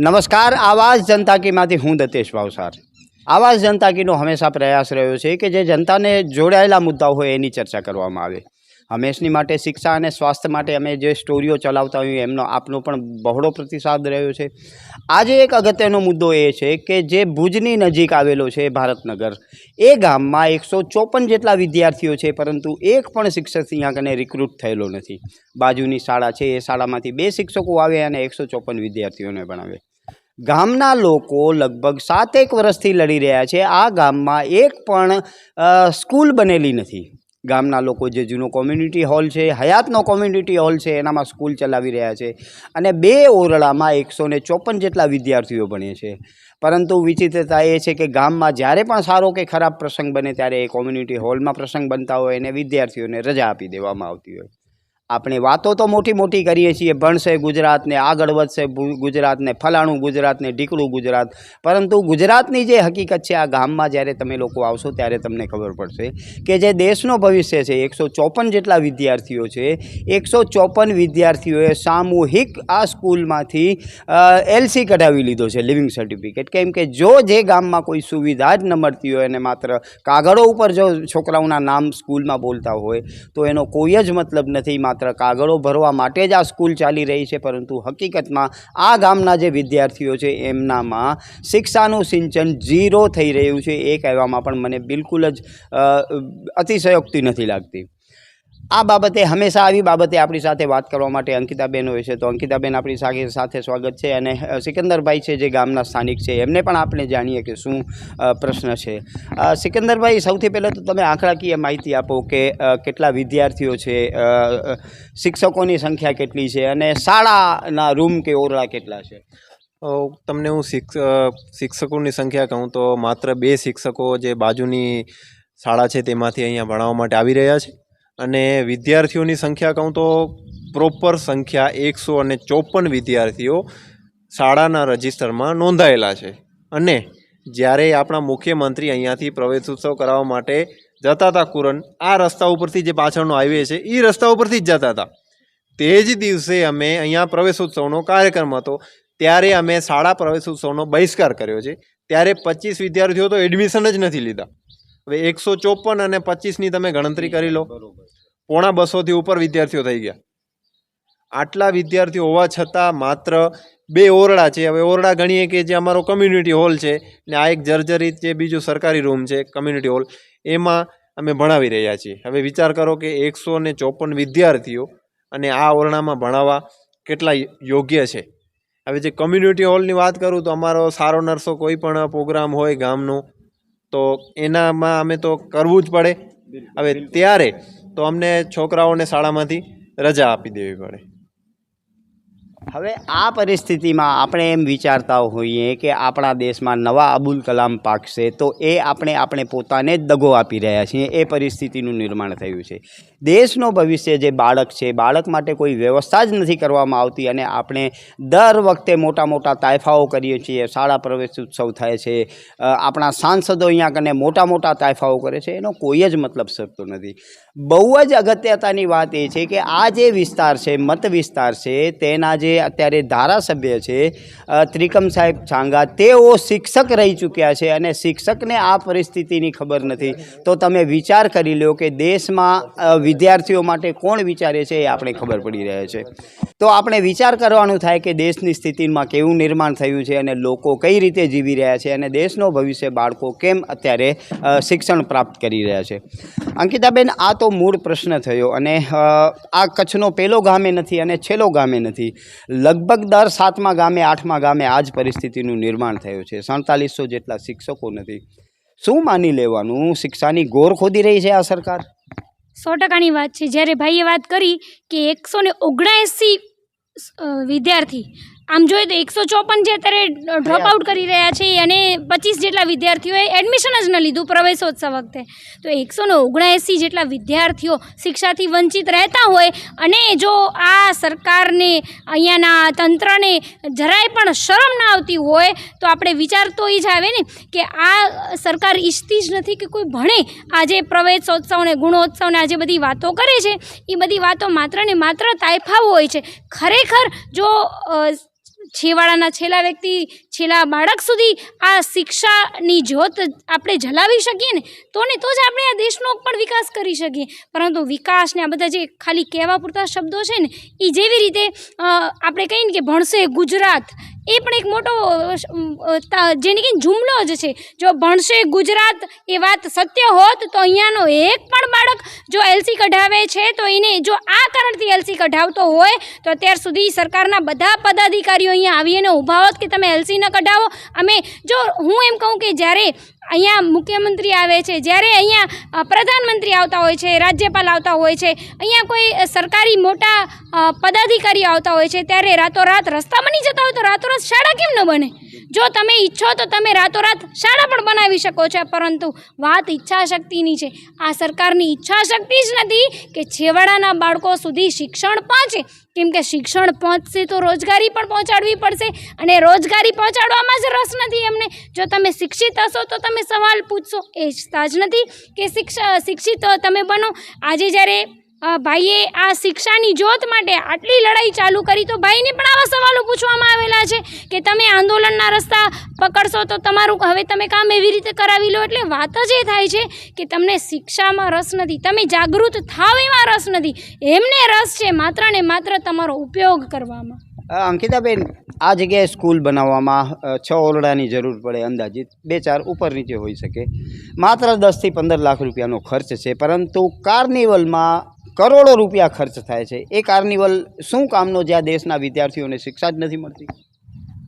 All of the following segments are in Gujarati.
નમસ્કાર, આવાજ જનતા કીમાંથી હું દતેશ ભાવસાર આવાજ જનતા કીનો હંમેશા પ્રયાસ રહ્યો છે કે જે જનતાને જોડાયેલા મુદ્દાઓ હોય એની ચર્ચા કરવામાં આવે. હંમેશની માટે શિક્ષા અને સ્વાસ્થ્ય માટે અમે જે સ્ટોરીઓ ચલાવતા હોઈએ એમનો આપનો પણ બહોળો પ્રતિસાદ રહ્યો છે. આજે એક અગત્યનો મુદ્દો એ છે કે જે ભુજની નજીક આવેલો છે ભારતનગર, એ ગામમાં એકસો ચોપન જેટલા વિદ્યાર્થીઓ છે, પરંતુ એક પણ શિક્ષક અહીંયા કને રિક્રુટ થયેલો નથી. બાજુની શાળા છે, એ શાળામાંથી બે શિક્ષકો આવે અને એકસો ચોપન વિદ્યાર્થીઓને ભણાવે. ગામના લોકો લગભગ સાતેક વર્ષથી લડી રહ્યા છે. આ ગામમાં એક પણ સ્કૂલ બનેલી નથી. ગામના લોકો જે જૂનો કોમ્યુનિટી હોલ છે, હયાતનો કોમ્યુનિટી હોલ છે, એનામાં સ્કૂલ ચલાવી રહ્યા છે. અને બે ઓરડામાં એકસો ને ચોપન જેટલા વિદ્યાર્થીઓ ભણે છે. પરંતુ વિચિત્રતા એ છે કે ગામમાં જ્યારે પણ સારો કે ખરાબ પ્રસંગ બને ત્યારે એ કોમ્યુનિટી હોલમાં પ્રસંગ બનતા હોય અને વિદ્યાર્થીઓને રજા આપી દેવામાં આવતી હોય. આપણે વાતો તો મોટી મોટી કરીએ છીએ. ભણશે ગુજરાતને, આગળ વધશે ગુજરાતને, ફલાણું ગુજરાતને, ઢીકળું ગુજરાત. પરંતુ ગુજરાતની જે હકીકત છે, આ ગામમાં જ્યારે તમે લોકો આવશો ત્યારે તમને ખબર પડશે કે જે દેશનો ભવિષ્ય છે, એકસો ચોપન જેટલા વિદ્યાર્થીઓ છે, એકસો ચોપન વિદ્યાર્થીઓએ સામૂહિક આ સ્કૂલમાંથી એલસી કઢાવી લીધો છે, લિવિંગ સર્ટિફિકેટ. કેમ કે જો જે ગામમાં કોઈ સુવિધા જ ન મળતી હોય અને માત્ર કાગળો ઉપર જો છોકરાઓના નામ સ્કૂલમાં બોલતા હોય, તો એનો કોઈ જ મતલબ નથી. માત્ર કાગળો ભરવા માટે જ આ સ્કૂલ ચાલી રહી છે, પરંતુ હકીકતમાં આ ગામના જે વિદ્યાર્થીઓ છે, એમનામાં શિક્ષાનું સિંચન ઝીરો થઈ રહ્યું છે, એ કહેવામાં પણ મને બિલકુલ જ અતિશયોક્તિ નથી લાગતી. આ બાબતે હંમેશા આવી બાબતે આપણી સાથે વાત કરવા માટે અંકિતાબેન હોય છે. તો અંકિતાબેન આપણી સાથે સ્વાગત છે અને સિકંદરભાઈ છે જે ગામના સ્થાનિક છે. એમને પણ આપણે જાણીએ કે શું પ્રશ્ન છે. સિકંદરભાઈ, સૌથી પહેલાં તો તમે આંકડાકીય માહિતી આપો કે કેટલા વિદ્યાર્થીઓ છે શિક્ષકોની સંખ્યા કેટલી છે અને શાળાના રૂમ કે ઓરડા કેટલા છે? તમને હું શિક્ષ શિક્ષકોની સંખ્યા કહું તો માત્ર બે શિક્ષકો જે બાજુની શાળા છે તેમાંથી અહીંયા ભણાવવા માટે આવી રહ્યા છે. અને વિદ્યાર્થીઓની સંખ્યા કહું તો પ્રોપર સંખ્યા એકસો અને ચોપન વિદ્યાર્થીઓ શાળાના રજિસ્ટરમાં નોંધાયેલા છે. અને જ્યારે આપણા મુખ્યમંત્રી અહીંયાથી પ્રવેશોત્સવ કરાવવા માટે જતા હતા કુરન આ રસ્તા ઉપરથી જે પાછળનો હાઈવે છે એ રસ્તા ઉપરથી જ જતા હતા. તે જ દિવસે અમે અહીંયા પ્રવેશોત્સવનો કાર્યક્રમ હતો. ત્યારે અમે શાળા પ્રવેશોત્સવનો બહિષ્કાર કર્યો છે. ત્યારે પચીસ વિદ્યાર્થીઓ તો એડમિશન જ નથી લીધા. હવે એકસો ચોપન અને પચીસની તમે ગણતરી કરી લો. પોણા બસોથી ઉપર વિદ્યાર્થીઓ થઈ ગયા. આટલા વિદ્યાર્થીઓ હોવા છતાં માત્ર બે ઓરડા છે. હવે ઓરડા ગણીએ કે જે અમારો કમ્યુનિટી હોલ છે ને આ એક જર્જરિત જે બીજું સરકારી રૂમ છે કમ્યુનિટી હોલ એમાં અમે ભણાવી રહ્યા છીએ. હવે વિચાર કરો કે એકસો ને ચોપન વિદ્યાર્થીઓ અને આ ઓરડામાં ભણાવવા કેટલા યોગ્ય છે. હવે જે કમ્યુનિટી હોલની વાત કરું તો અમારો સારો નરસો કોઈ પણ પ્રોગ્રામ હોય ગામનો તો એનામાં અમે તો કરવું જ પડે. હવે ત્યારે તો અમને છોકરાઓને શાળામાંથી રજા આપી દેવી પડે. હવે આ પરિસ્થિતિમાં આપણે એમ વિચારતા હોઈએ કે આપણા દેશમાં નવા અબુલ કલામ પાકશે તો એ આપણે આપણે પોતાને જ દગો આપી રહ્યા છીએ. એ પરિસ્થિતિનું નિર્માણ થયું છે. દેશનો ભવિષ્ય જે બાળક છે, બાળક માટે કોઈ વ્યવસ્થા જ નથી કરવામાં આવતી અને આપણે દર વખતે મોટા મોટા તાયફાઓ કરીએ છીએ. શાળા પ્રવેશ ઉત્સવ થાય છે આપણા સાંસદો અહીંયા કને મોટા મોટા તાયફાઓ કરે છે. એનો કોઈ જ મતલબ શકતો નથી. બહુ જ અગત્યતાની વાત એ છે કે આ જે વિસ્તાર છે, મત વિસ્તાર છે, તેના જે અત્યારે ધારાસભ્ય છે ત્રિકમ સાહેબ છાંગા, તેઓ શિક્ષક રહી ચૂક્યા છે અને શિક્ષકને આ પરિસ્થિતિની ખબર નથી. તો તમે વિચાર કરી લો કે દેશમાં વિદ્યાર્થીઓ માટે કોણ વિચારે છે એ આપણે ખબર પડી રહે છે. તો આપણે વિચાર કરવાનું થાય કે દેશની સ્થિતિમાં કેવું નિર્માણ થયું છે અને લોકો કઈ રીતે જીવી રહ્યા છે અને દેશનો ભવિષ્ય બાળકો કેમ અત્યારે શિક્ષણ પ્રાપ્ત કરી રહ્યા છે. અંકિતાબેન, આ તો મૂળ પ્રશ્ન થયો અને આ કચ્છનો પહેલો ગામે નથી અને છેલ્લો ગામે નથી. લગભગ દર સાતમા ગામે, આઠમા ગામે આ જ પરિસ્થિતિનું નિર્માણ થયું છે. સડતાલીસો જેટલા શિક્ષકો નથી. શું માની લેવાનું? શિક્ષાની ગોર ખોદી રહી છે આ સરકાર? સો ટકાની વાત છે. જ્યારે ભાઈએ વાત કરી કે એકસો ને ઓગણએંસી વિદ્યાર્થી આમ જોઈએ તો એકસો ચોપન જે અત્યારે ડ્રોપ આઉટ કરી રહ્યા છે અને પચીસ જેટલા વિદ્યાર્થીઓએ એડમિશન જ ન લીધું પ્રવેશોત્સવ વખતે. તો એકસો ને ઓગણએંસી જેટલા વિદ્યાર્થીઓ શિક્ષાથી વંચિત રહેતા હોય અને જો આ સરકારને અહીંયાના તંત્રને જરાય પણ શરમ ના આવતી હોય તો આપણે વિચાર તો એ જ આવે ને કે આ સરકાર ઈચ્છતી જ નથી કે કોઈ ભણે આજે પ્રવેશોત્સવ ને ગુણોત્સવને આજે બધી વાતો કરે છે. એ બધી વાતો માત્ર ને માત્ર તાયફાઓ હોય છે. ખરેખર જો છેવાડાના છેલ્લા વ્યક્તિ, છેલ્લા બાળક સુધી આ શિક્ષાની જ્યોત આપણે જલાવી શકીએ ને, તો ને તો જ આપણે આ દેશનો પણ વિકાસ કરી શકીએ. પરંતુ વિકાસ ને આ બધા જે ખાલી કહેવા પૂરતા શબ્દો છે ને એ જેવી રીતે આપણે કહીએ ને કે ભણશે ગુજરાત એ પણ એક મોટો જેને કે જુમલો જ છે. જો ભણશે ગુજરાત એ વાત સત્ય હોત, તો અહીંયાનો એક પણ બાળક જો એલસી કઢાવે છે, તો એને જો આ કારણથી એલસી કઢાવતો હોય, તો અત્યાર સુધી સરકારના બધા પદાધિકારીઓ અહીંયા આવીને ઊભા હોત કે તમે એલસી ન કઢાવો. અમે જો હું એમ કહું કે જ્યારે અહીંયા મુખ્યમંત્રી આવે છે. જ્યારે અહીંયા પ્રધાનમંત્રી આવતા હોય છે, રાજ્યપાલ આવતા હોય છે, અહીંયા કોઈ સરકારી મોટા પદાધિકારી આવતા હોય છે, ત્યારે રાતોરાત રસ્તા બની જતા હોય તો રાતોરાત શાળા કેમ ન બને? જો તમે ઈચ્છો તો તમે રાતોરાત શાળા પણ બનાવી શકો છો, પરંતુ વાત ઈચ્છા શક્તિની છે. આ સરકારની ઈચ્છા શક્તિ જ નથી કે છેવાડાના બાળકો સુધી શિક્ષણ પહોંચે. કેમ કે શિક્ષણ પહોંચશે તો રોજગારી પણ પહોંચાડવી પડશે અને રોજગારી પહોંચાડવામાં જ રસ નથી એમને. જો તમે શિક્ષિત હશો તો તમે સવાલ પૂછશો. એ જ જ નથી કે શિક્ષા, શિક્ષિત તમે બનો. આજે જ્યારે ભાઈએ આ શિક્ષાની જ્યોત માટે આટલી લડાઈ ચાલુ કરી તો ભાઈને પણ આવા સવાલો પૂછવામાં છે કે તમે આંદોલનના રસ્તા પકડશો તો તમારું હવે તમે કામ એવી રીતે કરાવી લો એટલે વાત જ એ થાય છે કે તમને શિક્ષામાં રસ નથી. તમે જાગૃત થાવ એમાં રસ નથી. એમને રસ છે માત્ર ને માત્ર તમારો ઉપયોગ કરવામાં. અંકિતાબેન, આ જગ્યાએ સ્કૂલ બનાવવામાં છ ઓરડાની જરૂર પડે અંદાજિત બે ચાર ઉપર નીચે હોઈ શકે. માત્ર દસથી પંદર લાખ રૂપિયાનો ખર્ચ છે, પરંતુ કાર્નિવલમાં કરોડો રૂપિયા ખર્ચ થાય છે. એ કાર્નિવલ શું કામનો જ્યાં દેશના વિદ્યાર્થીઓને શિક્ષા જ નથી મળતી?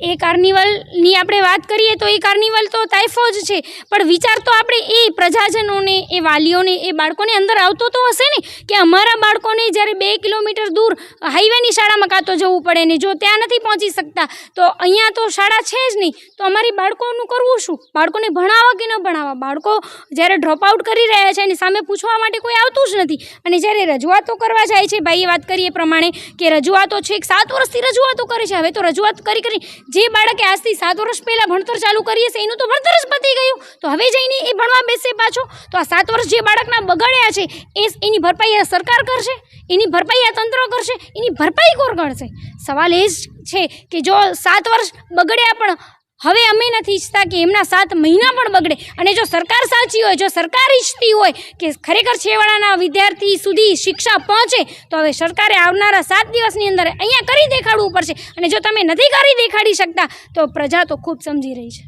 એ કાર્નિવલની આપણે વાત કરીએ તો એ કાર્નિવલ તો તાઇફો જ છે. પણ વિચાર તો આપણે એ પ્રજાજનોને, એ વાલીઓને, એ બાળકોને અંદર આવતો તો હશે ને? કે અમારા બાળકોને જ્યારે બે કિલોમીટર દૂર હાઈવેની શાળામાં કાં તો જવું પડે ને? જો ત્યાં નથી પહોંચી શકતા, તો અહીંયા તો શાળા છે જ નહીં. તો અમારી બાળકોનું કરવું શું? બાળકોને ભણાવવા કે ન ભણાવવા બાળકો જ્યારે ડ્રોપ આઉટ કરી રહ્યા છે અને સામે પૂછવા માટે કોઈ આવતું જ નથી. અને જ્યારે રજૂઆતો કરવા જાય છે ભાઈએ વાત કરીએ પ્રમાણે કે રજૂઆતો છે, એક સાત વર્ષથી રજૂઆતો કરે છે. હવે તો રજૂઆત કરી કરી જે બાળકે આજથી સાત વર્ષ પહેલાં ભણતર ચાલુ કરીએ છે એનું તો ભણતર જ પતી ગયું. તો હવે જઈને એ ભણવા બેસે પાછો. તો આ સાત વર્ષ જે બાળકના બગડ્યા છે, એ એની ભરપાઈ આ સરકાર કરશે? એની ભરપાઈ આ તંત્ર કરશે? એની ભરપાઈ કોણ કરશે? સવાલ એ જ છે કે જો સાત વર્ષ બગડ્યા પણ હવે અમે નથી ઈચ્છતા કે એમના સાત મહિના પણ બગડે. અને જો સરકાર સાચી હોય, જો સરકાર ઈચ્છતી હોય કે ખરેખર છેવાડાના વિદ્યાર્થી સુધી શિક્ષા પહોંચે, તો હવે સરકારે આવનારા સાત દિવસની અંદર અહીંયા કરી દેખાડવું પડશે. અને જો તમે નથી કરી દેખાડી શકતા, તો પ્રજા તો ખૂબ સમજી રહી છે.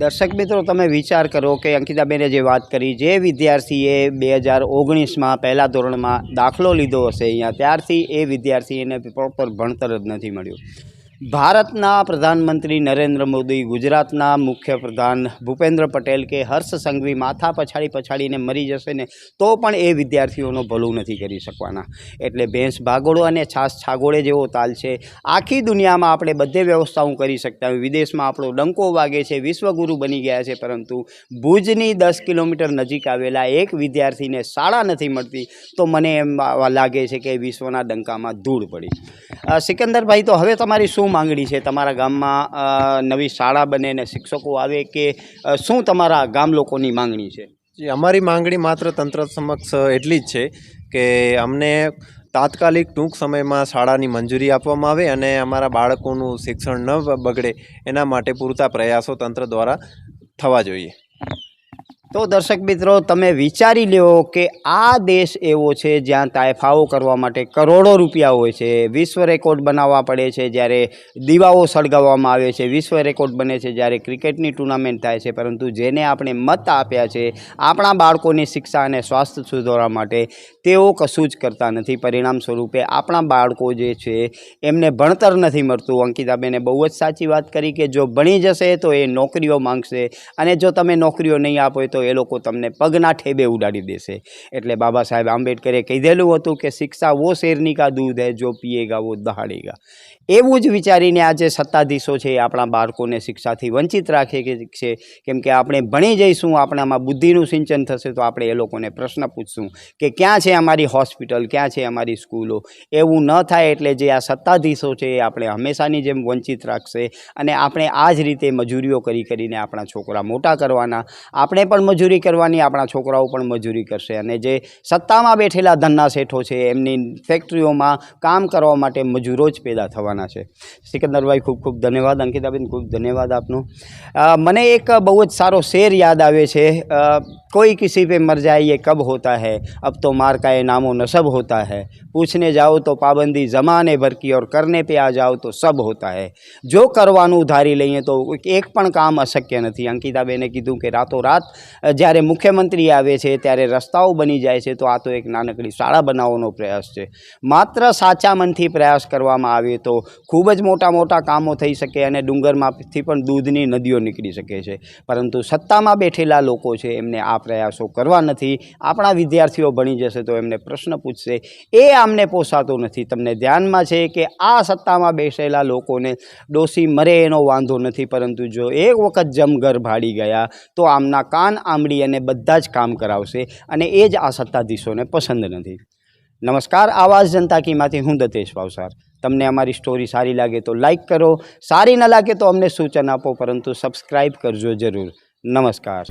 દર્શક મિત્રો, તમે વિચાર કરો કે અંકિતાબેને જે વાત કરી, જે વિદ્યાર્થીએ બે હજાર ઓગણીસમાં પહેલાં ધોરણમાં દાખલો લીધો હશે અહીંયા, ત્યારથી એ વિદ્યાર્થીને પ્રોપર ભણતર જ નથી મળ્યું. ભારતના પ્રધાનમંત્રી નરેન્દ્ર મોદી, ગુજરાતના મુખ્યપ્રધાન ભૂપેન્દ્ર પટેલ કે હર્ષ સંઘવી માથા પછાડી પછાડીને મરી જશે ને, તો પણ એ વિદ્યાર્થીઓનું ભલું નથી કરી શકવાના. એટલે ભેંસ ભાગોળો અને છાસ છાગોળે જેવો તાલ છે. આખી દુનિયામાં આપણે બધે વ્યવસ્થાઓ કરી શકતા હોય. વિદેશમાં આપણો ડંકો વાગે છે, વિશ્વગુરુ બની ગયા છે, પરંતુ ભુજની દસ કિલોમીટર નજીક આવેલા એક વિદ્યાર્થીને શાળા નથી મળતી, તો મને એમ લાગે છે કે વિશ્વના ડંકામાં ધૂળ પડી. સિકંદરભાઈ, તો હવે તમારી શું માંગણી છે? તમારા ગામમાં નવી શાળા બને ને શિક્ષકો આવે કે શું તમારા ગામ લોકોની માંગણી છે? અમારી માંગણી માત્ર તંત્ર સમક્ષ એટલી જ છે કે અમને તાત્કાલિક ટૂંક સમયમાં શાળાની મંજૂરી આપવામાં આવે અને અમારા બાળકોનું શિક્ષણ ન બગડે એના માટે પૂરતા પ્રયાસો તંત્ર દ્વારા થવા જોઈએ. તો દર્શક મિત્રો, તમે વિચારી લ્યો કે આ દેશ એવો છે જ્યાં તાયફાઓ કરવા માટે કરોડો રૂપિયા હોય છે. વિશ્વ રેકોર્ડ બનાવવા પડે છે જ્યારે દીવાઓ સળગાવવામાં આવે છે. વિશ્વ રેકોર્ડ બને છે જ્યારે ક્રિકેટની ટુર્નામેન્ટ થાય છે. પરંતુ જેને આપણે મત આપ્યા છે, આપણા બાળકોની શિક્ષા અને સ્વાસ્થ્ય સુધારવા માટે તેઓ કશું જ કરતા નથી. પરિણામ સ્વરૂપે આપણા બાળકો જે છે, એમને ભણતર નથી મળતું. અંકિતાબેને બહુ જ સાચી વાત કરી કે જો ભણી જશે તો એ નોકરીઓ માંગશે અને જો તમે નોકરીઓ નહીં આપો, તો એ લોકો તમને પગના ઠેબે ઉડાડી દેશે. એટલે બાબા સાહેબ આંબેડકરે કીધેલું હતું કે શિક્ષા વો શેરની કા દૂધ હે, જો પીએગા વો દહાડેગા. એવું જ વિચારીને આજે સત્તાધીશો છે આપણા બાળકોને શિક્ષાથી વંચિત રાખે છે. કેમ કે આપણે ભણી જઈશું, આપણામાં બુદ્ધિનું સિંચન થશે, તો આપણે એ લોકોને પ્રશ્ન પૂછશું કે ક્યાં છે અમારી હોસ્પિટલ? ક્યાં છે અમારી સ્કૂલો? એવું ન થાય એટલે જે આ સત્તાધીશો છે એ આપણે હંમેશાની જેમ વંચિત રાખશે અને આપણે આ જ રીતે મજૂરીઓ કરી કરીને આપણા છોકરા મોટા કરવાના. આપણે પણ મજૂરી કરવાની આપણા છોકરાઓ પણ મજૂરી કરશે અને જે સત્તામાં બેઠેલા ધનના શેઠો છે એમની ફેક્ટરીઓમાં કામ કરવા માટે મજૂરો જ પેદા થવાના છે સિકંદરભાઈ ખૂબ ખૂબ ધન્યવાદ અંકિતાબેન ખૂબ ધન્યવાદ આપનો અ, મને એક બહુ જ સારો શેર યાદ આવે છે અ, कोई किसी पे मर जाए ये कब होता है अब तो मार का ये नामो नसब होता है पूछने जाओ तो पाबंदी ज़माने भर की और करने पे आ जाओ तो सब होता है જો કરવાનું ધારી લઈએ તો એક પણ કામ અશક્ય નથી અંકિતાબેને કીધું કે રાતોરાત અ, જ્યારે મુખ્યમંત્રી આવે છે, ત્યારે રસ્તાઓ બની જાય છે, તો આ તો એક નાનકડી શાળા બનાવવાનો પ્રયાસ છે. માત્ર સાચા મનથી પ્રયાસ કરવામાં આવે તો ખૂબ જ મોટા મોટા કામો થઈ શકે અને ડુંગરમાંથી પણ દૂધની નદીઓ નીકળી શકે છે. પરંતુ સત્તામાં બેઠેલા લોકો છે, એમને આ પ્રયાસો કરવા નથી. આપણા વિદ્યાર્થીઓ ભણી જશે તો એમને પ્રશ્ન પૂછશે. એ આમને પોસાતો નથી. તમને ધ્યાનમાં છે કે આ સત્તામાં બેસેલા લોકોને ડોસી મરે એનો વાંધો નથી. પરંતુ જો એક વખત જમઘર ભાડી ગયા, તો આમના કાન આંબળી અને બધા જ કામ કરાવશે અને એ જ આ સત્તાધીશોને પસંદ નથી. નમસ્કાર, આવાજ જનતા કીમાંથી હું દતેશ પાવસાર તમને અમારી સ્ટોરી સારી લાગે તો લાઈક કરો, સારી ન લાગે તો અમને સૂચન આપો, પરંતુ સબસ્ક્રાઈબ કરજો જરૂર. નમસ્કાર.